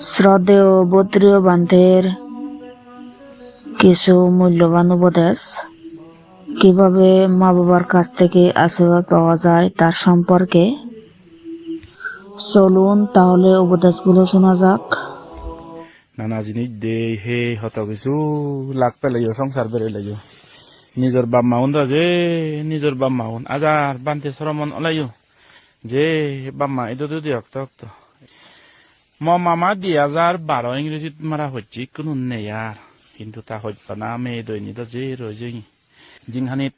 শ্রদ্ধেয় বত্রীয় বান্ধের কিছু মূল্যবান উপদেশ। কীভাবে মা বাবার কাছ থেকে আশীর্বাদ পাওয়া যায় তার সম্পর্কে চলুন তাহলে উপদেশগুলো শোনা যাক। নানা জিনিস দে, হে, হত কিছু লাগ পেলাইও, সংসার বেড়ে লাইও। নিজের বাপ মাউন যে, নিজের বাপ মাউন আজার বান্তে সরমন ওলাইও। যে বাম্মা এটা তো দিয়ক তো ম মামা দুই হাজার বারো ইংরেজিত মারা হচ্ছে কোনো নেই আর কিন্তু তা হইবা না, মেয়ে দৈনি তো যে রয়ে জিংহানিত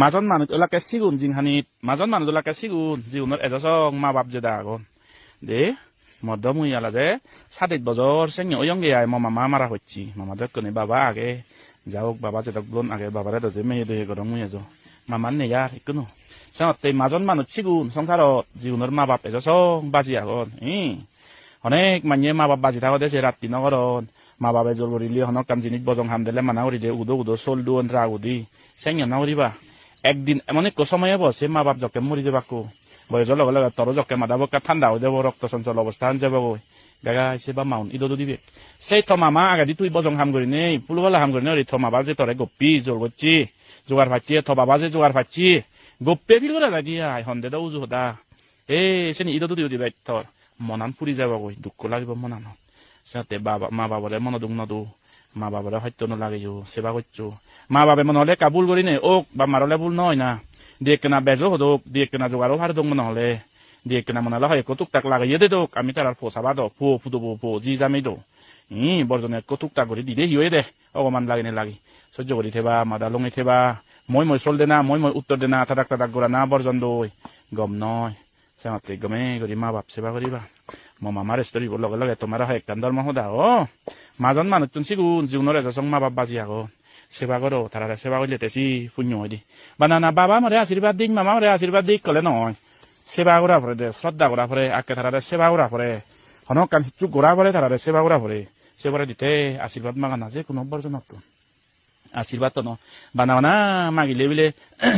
মাজন মানুহ ওলাকে সিগুন জিংহানিত মাজন মানুহ ওলাকে সিগুন জিগুনৰ এজসং মা বাপ যে দে মদ্য মুই আলা দে সাদিত বজর সেঙ্গে ওয়ঙ্গে আয় মামা মারা হচ্ছি মামা দেখনি বাবা আগে। যাওক, বাবা যেটা ব্লন আগে বাবারে দজে মেয়ে দহে গরম মুই এজো মামার নে ইয়ার ইকুনো সেতে মাজন মানুহ সিগুন সংসারত জিগুনৰ মা বাপ এজসং বাজি আগন। ই অনেক মানুহে মা বাপ বাজি থাকতে যে রাত্রি নগরন মা বাপে জোর করিলি হনক কাম জিনিস বজং হাম দিলে মানা করি দে, উদো উদো চল দুন রা উদি সেঙ্গে না করিবা একদিন এমন এক সময় বসে মা বাপ জকে মরি যাবাকো বয়সের লগে লগে তর জকে মাদাব ঠান্ডা হয়ে যাব রক্ত চঞ্চল অবস্থা আন যাব গাগা আইসে বা মাউন, ইদো দিবে সেই থ মামা আগাদি তুই বজং হাম করি নেই পুলবেলা হাম করি নেই থ মাবা যে তরে গপ্পি জোর করছি জোগার ফাচ্ছি থ বাবা যে জোগার ফাচ্ছি গপ্পে ফিল করে লাগি আই হন্দে দা উজু দা এ সেনি ইদো দিবে থর মনান ফুৰি যাব গৈ, দুখ লাগিব মনানত। সিহঁতে বাবা, মা বাবাৰে মন দুখ নদো, মা বাবাৰে সত্য নালাগিও সেৱা করছ মা বাবা মনে হলে কাবুল করি নে ওক বা মারলে ভুল নয় না। দিয়ে কেনা বেজো হদোক দিয়ে কেনা ভার দোক মনে হলে দিয়ে কেনা মনে হয়, কতুক তাক লাগাইয়ে দে দোক আমি তার ফো চাবা দো ফো ফুদো ফো জি জামি দো। ই, বৰজনে কতুক তাক কৰি দি দে হিয়ে দে, অকমান লাগি নে লাগি সহ্য কৰি থেবা, মাদা লঙি থেবা। মই মই চল দেনা মই মই উত্তৰ দেনা তাদাক তাদাক গৰা না, বৰজন দৈ। গম নয় সিহঁতে গমে কৰি মা বাপ সেৱা কৰিবা মই মামাৰ ষ্টৰি লগে লগে তোমাৰ হয় একদম ধৰ্ম সোধা অ মাজন মানুহটোন চিগুণ জীৱনৰ এজচং মা বাপ বাজি আগত সেৱা কৰো তাৰাৰে সেৱা কৰিলে তেচি শূন্য হয় দি বা না না বাবা মৰে আশীৰ্বাদ দিক মামা মৰে আশীৰ্বাদ দিক ক'লে নহয় সেৱা কৰা ফৰে দে শ্ৰদ্ধা কৰা ফৰে আকে তাৰাৰে সেৱা কৰা ফৰে হনক কাম সিটো গৰা ফৰে তাৰাৰে সেৱা কৰা ফৰে সেৱাৰে দিতে আশীৰ্বাদ মাগা নাজে কোনো বৰ্জনকটো আশীৰ্বাদ ন বানা বানা মাগিলে বোলে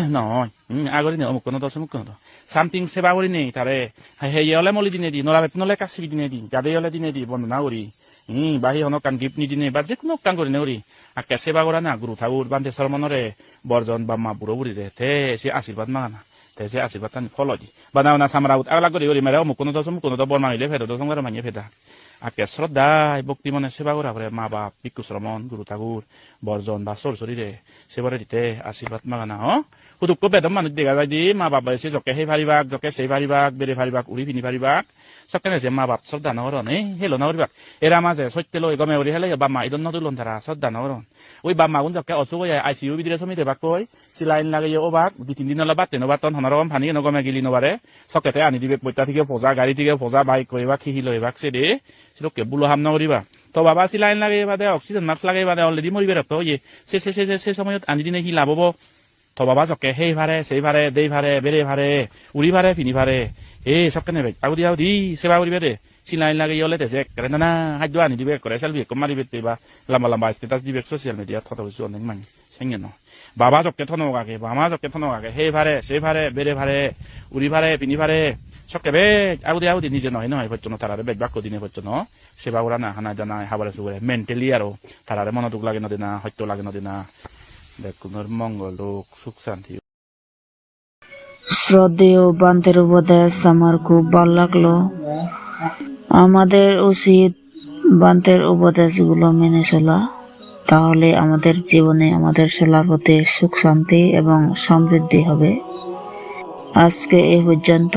নহয় আগৰি নে অমুক কোনো অমুক কোনো চামথিং সেৱা কৰি নেই তাৰে হেৰি হলে মলি দিনে দি নৰা বেতন হলে কাচি দিনে দি গাদে হলে দিনে দি বন্দনা কৰি ই বাহি হনক কান গিফ্ট নিদিনে বা যিকোনো কাম কৰি নেউৰি আকে সেৱা কৰা না গুৰু ঠাকুৰ বান্ধে চৰমনৰে বৰজন বা মা বুঢ়ো বুঢ়ী দে তে সে আশীৰ্বাদ মাগা না তে সে আশীৰ্বাদ টানি ফল দি বানা বানা চামৰা আগলা কৰি মাৰে অমুক কোনো অমুক কোনো বৰ মাৰিলে ফেদা দচং মানিয়ে ফেদা আকে শ্ৰদ্ধাই ভক্তি মনে সেৱা কৰা ফৰে মা বাপ পিকু শ্ৰমণ, গুৰু ঠাকুৰ, বৰজন বা চৰ চৰিৰে সেৱাৰে দিতে আশীৰ্বাদ মাগা না হ সুদুকো বেদম মানুহ দেখা যায় দি, মা বাপ এসে জকে সেই ফাৰিবাক জকে সেই ফাৰিবাক বেৰে ফাৰিবাক উৰি পিনি ফাৰিবাক সকেনে যে মা বাপ শ্ৰদ্ধা নকৰণ, এই হেলো নকৰিবাক এৰা মাজে সত্য লৈ গমে উৰি হেলে বাম্মা ইদন নতুলন ধাৰা, শ্ৰদ্ধা নকৰণ। ওই বাম্মা গুণ জকে অচু গৈ আই চি ইউ বিদিৰে চমি দেবাক কৈ চিলাইন লাগে ও বাক দুই তিন দিন বাদ তেনবা তন হনৰকম ভানি নগমে গিলি নবাৰে। চকেতে আনি দিবে, পইতা থেকে ভজা, গাড়ী থেকে ভজা, বাইক কহিবাক খিহি লৈ বাক চে দে সিলোকে বুলো হাম নকৰিবা তো বাবা চিলাইন লাগে বাদে অক্সিজেন মাস্ক লাগে বাদে অলৰেডি মৰিবে ৰক্ত ইয়ে সে সে সে সে সময়ত আনি দিনে সি লাভ তো বাবা চকে সেই ভাৰে সেই ভাৰে দেই ভাৰে বেৰে ভাৰে উৰি ভাৰে পিনি ভাৰে এ চব কেনে বেগ আগু দিয়া দি সেৱা কৰিবে দে চিলাইন লাগে ইয়লে তেছে কৰে না খাদ্য আনি দিবে কৰে চেলফি একো মাৰি বেতে বা লাম্বা লাম্বা ষ্টেটাছ দিবে ছচিয়েল মিডিয়াত থত হৈছো অনেক মানুহ চেঙে ন বাবা চকে থনকাকে বামা চকে থনকাকে সেই ভাৰে সেই ভাৰে বেৰে ভাৰে উৰি ভাৰে পিনি ভাৰে চকে বেগ আগু দিয়া আগু নিজে নহয় নহয় ভজ্য তাৰাৰে বেগ বাক্য দিনে ন সেৱা কৰা না, হানা জানা হাবাৰে চুবাৰে। মেণ্টেলি আৰু তাৰাৰে মনটোক লাগে নদিনা, সত্য লাগে নদিনা। মংগল হোক সুখ, শান্তি। শ্রদ্ধেয় বান্ধের উপদেশ আমার খুব ভালো লাগল। আমাদের উচিত বান্ধের উপদেশগুলো মেনে চলা। তাহলে আমাদের জীবনে আমাদের চলার পথে সুখ, শান্তি এবং সমৃদ্ধি হবে। আজকে এ পর্যন্ত।